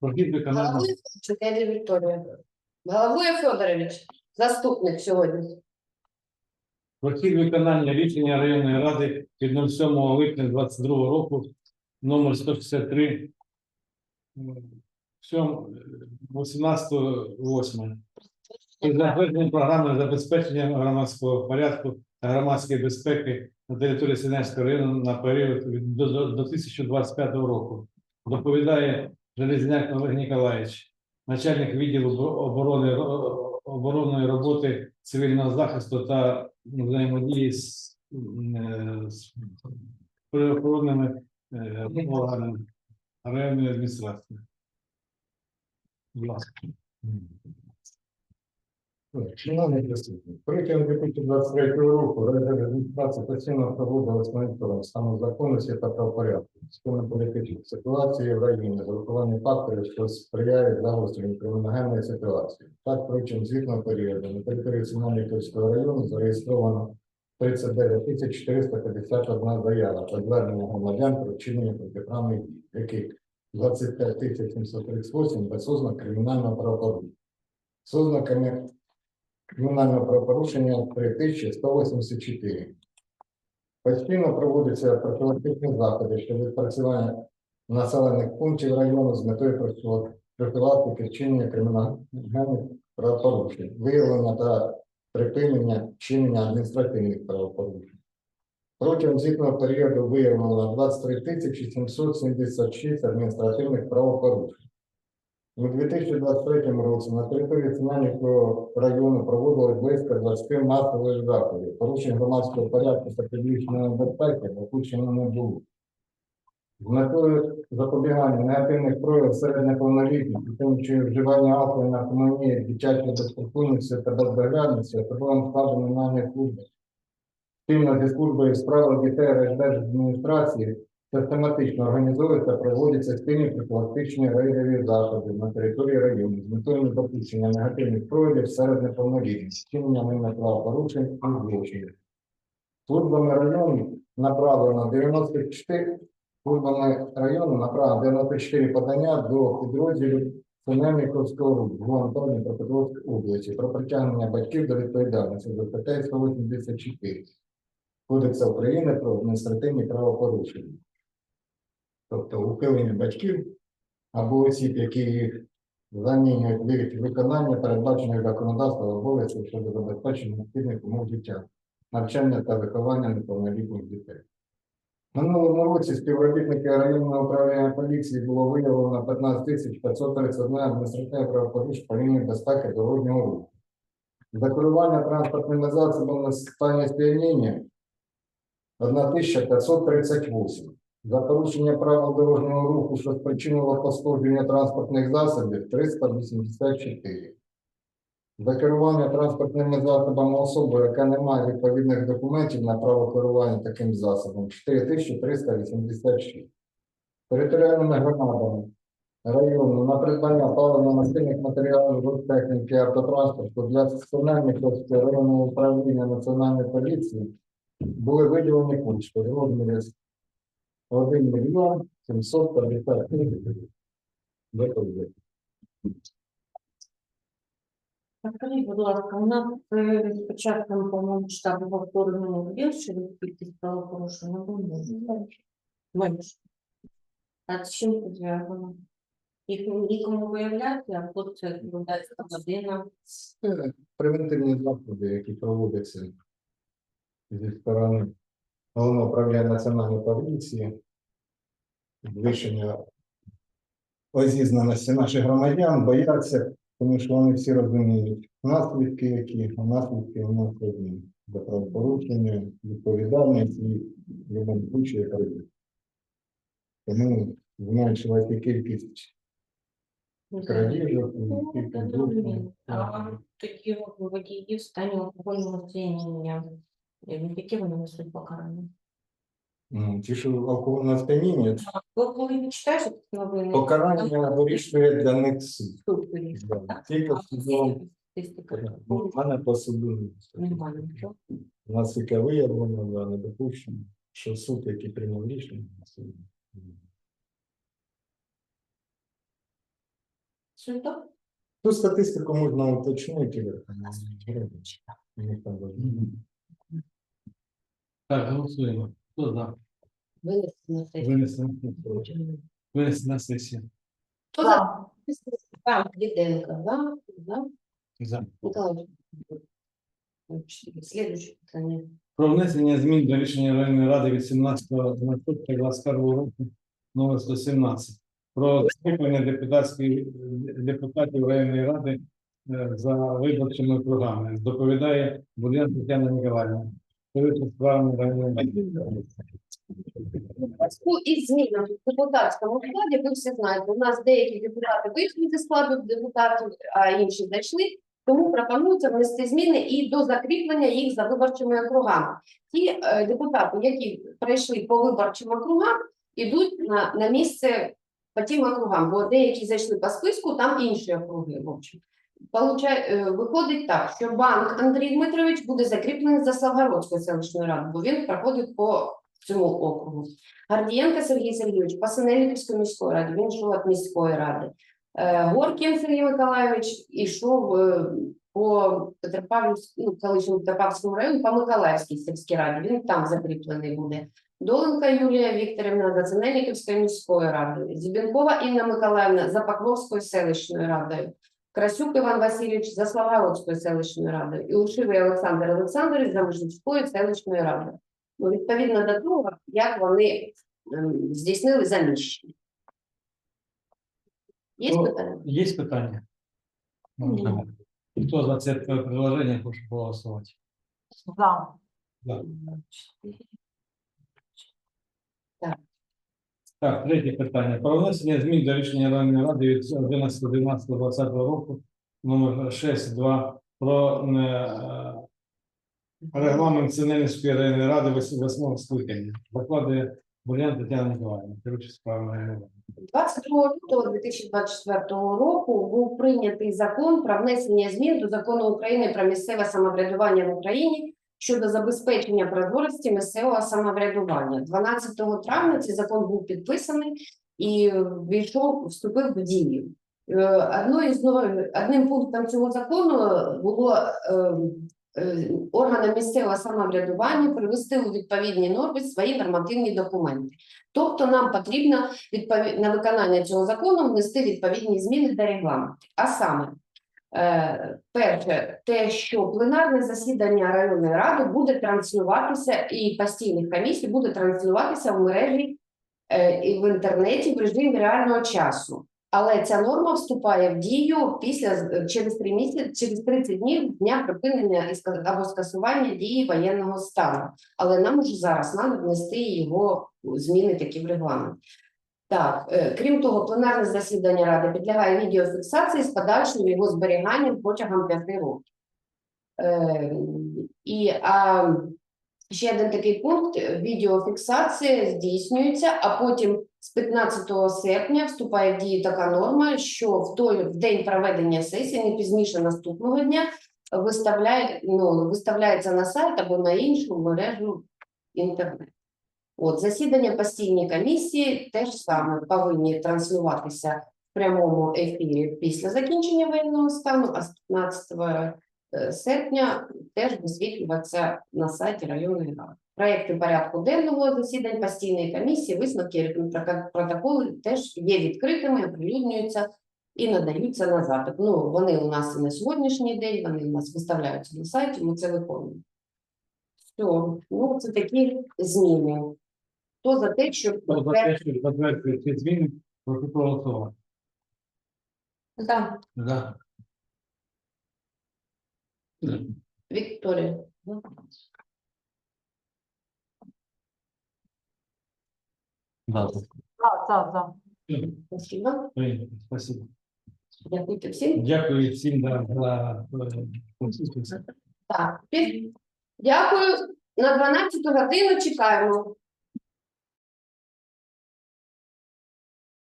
Прохід виконання Головує Чекелі Вікторія. Головує Федорович, заступник сьогодні. Прохід виконання рішення районної ради від 07 липня 22 року номер 163 18.8. Із затвердження програми забезпечення громадського порядку та громадської безпеки на території Сінецького району на період від до, до, до 2025 року. Доповідає Железняк Олег Ніколаєвич, начальник відділу оборони оборонної роботи цивільного захисту та взаємодії з, е, з правоохоронними е, органами районної адміністрації. Будь ласка. Шановні присутні, протягом 2023 року Райдержадміністрація постійно проводила моніторинг стану законності та правопорядку, спільно політичних ситуацій в районі, з урахуванням факторів, що сприяють загостренню криміногенної ситуації. Так, протягом звітного періоду на території Синельниківського району зареєстровано 39 тисяч 451 заява про звернення громадян про вчинення протиправних дій, яких 25 тисяч 738 без ознак кримінального правопорушення. З ознаками кримінального правопорушення 3184. Постійно проводяться профілактичні заходи щодо відпрацювання населених пунктів району з метою профілактики вчинення кримінальних правопорушень, виявлення та припинення вчинення адміністративних правопорушень. Протягом звітного періоду виявлено 23 776 адміністративних правопорушень. У 2023 році на території Циманівського району проводилось близько 20 масових заходів. Порушень громадського порядку та підвищеної безпеки допущено не було. З метою запобігання негативних проявів серед неповнолітніх, підтримуючи вживання алкоголю, наркоманії, дитячої безпокійності та бездоглядності, особливим складом немає служби. Спільно зі службою справи дітей райдержадміністрації систематично організовуються, проводяться спільні профілактичні рейдові заходи на території району з метою недопущення негативних проявів серед неповнолітніх, вчинення ними правопорушень і злочинів. Службами району направлено 94 службами району направлено 94 подання до підрозділів Синельниковського руху Антоні Дніпропетровської області про притягнення батьків до відповідальності за статтею 184 Кодексу України про адміністративні правопорушення тобто ухилення батьків або осіб, які замінюють від виконання передбачених законодавством обов'язків щодо забезпечення необхідних умов життя, навчання та виховання неповнолітніх дітей. Минулому році співробітники районного управління поліції було виявлено 15 тисяч 531 адміністративне правопорушення по лінії безпеки дорожнього руху. За керування транспортними засобами в стані сп'яніння 1538. За порушення правил дорожнього руху, що спричинило пошкодження транспортних засобів 384. За керування транспортними засобами особи, яка не має відповідних документів на право керування таким засобом 4386. Територіальними громадами району на придбання паливно-мастильних матеріалів техніки автотранспорту для Національного районного управління Національної поліції були виділені кошти в розмірі 1 мільйон 750 тисяч гривень. Доповідь. Так, Скажіть, будь ласка, у нас е, з початком по-моєму штабу вторгнення збільшили кількість правопорушень або менше? Менше. А з чим це зв'язано? Їх нікому виявляти, а тут це відбувається година. Це превентивні заходи, які проводяться зі сторони головного управління національної поліції, підвищення озізнаності наших громадян, бояться, тому що вони всі розуміють наслідки, які а наслідки у нас одні за правопорушення, відповідальність і любомучує кредит. Тому зменшувати кількість крадіжок і Ну, кількість розумію. А такі от водії в стані алкогольного е, які вони несуть покарання? Ну, Ті, що алкогольне сп'яніння, Ви коли ви читаєте такі новини, покарання вирішує для них суд. суд вирішує, Да. так? Тільки А судом статистика Ну, в мене по суду немає нічого. у нас таке виявлено, да, не допущено, що суд, який прийняв рішення, суд. Сюда? Ту статистику можна уточнити. Так, голосуємо. Хто за? Винести на сесію. Винести на винести на сесію. Хто за? Там, Діденко, за, за. За. Следующее питание. Про внесення змін до рішення районної ради від 17.12.22 року номер 117 про скріплення депутатських депутатів районної ради е, за виборчими округами. Доповідає Бурян Тетяна Ніколаївна. Зв'язку із змінами в депутатському складі, ви всі знаєте, у нас деякі депутати вийшли зі складу депутатів, а інші зайшли. Тому пропонується внести зміни і до закріплення їх за виборчими округами. Ті е, депутати, які пройшли по виборчим округам, ідуть на, на місце по тим округам, бо деякі зайшли по списку, там інші округи. В общем. Е, виходить так, що банк Андрій Дмитрович буде закріплений за Славгородською селищною радою, бо він проходить по цьому округу. Гардієнко Сергій Сергійович по міської ради, він йшов від міської ради. Е, Горкін Сергій Миколайович ішов е, по Петропавлівському, ну, району, по Миколаївській сільській раді, він там закріплений буде. Доленка Юлія Вікторівна за Синельниківською міською радою, Зібінкова Інна Миколаївна за Покровською селищною радою, Красюк Іван Васильович за Славгородською селищною радою і Ушивий Олександр Олександрович за Межівською селищною радою. Ну, відповідно до того, як вони ем, здійснили заміщення. Є Ну, питання? Є питання? Ні. Хто за це предложення хоче проголосувати? За. За. Так, третє питання. Про внесення змін до рішення районної ради від 11.12.20 року номер 6.2 про е, регламент Синельської районної ради вос- восьмого скликання. Докладує Бурян Тетяна Миколаївна, керуюча справами районної 22 лютого 2024 року був прийнятий закон про внесення змін до закону України про місцеве самоврядування в Україні щодо забезпечення прозорості місцевого самоврядування. 12 травня цей закон був підписаний і війшов, вступив в дію. Е, Одною з одним пунктом цього закону було е, е, органам місцевого самоврядування привести у відповідні норми свої нормативні документи. Тобто нам потрібно відпові... на виконання цього закону внести відповідні зміни до регламенту. А саме, перше, те, що пленарне засідання районної ради буде транслюватися і постійних комісій буде транслюватися в мережі е, і в інтернеті в режимі реального часу. Але ця норма вступає в дію після через три місяці, через 30 днів дня припинення або скасування дії воєнного стану. Але нам уже зараз треба внести його зміни такі в регламент. Так, е, крім того, пленарне засідання ради підлягає відеофіксації з подальшим його зберіганням протягом п'яти років. Е, і ще один такий пункт: відеофіксація здійснюється, а потім з 15 серпня вступає в дію така норма, що в той в день проведення сесії, не пізніше наступного дня, виставляє, ну, виставляється на сайт або на іншу мережу інтернет. От засідання постійної комісії теж саме повинні транслюватися в прямому ефірі після закінчення воєнного стану, а з 15 е, серпня теж висвітлюватися на сайті районної ради. Проекти порядку денного засідань постійної комісії, висновки протоколи теж є відкритими, оприлюднюються і надаються на запит. Ну, вони у нас і на сьогоднішній день, вони у нас виставляються на сайті, ми це виконуємо. Все, ну це такі зміни. Хто за те, щоб Хто за те, що затвердити ці зміни, прошу проголосувати. Да, За. Вікторія. За. За, за, за. Спасибо. Прийнято. Спасибо. Дякую всім. Дякую всім за, за е, консультацію. Так, пі- дякую. На 12 годину чекаємо.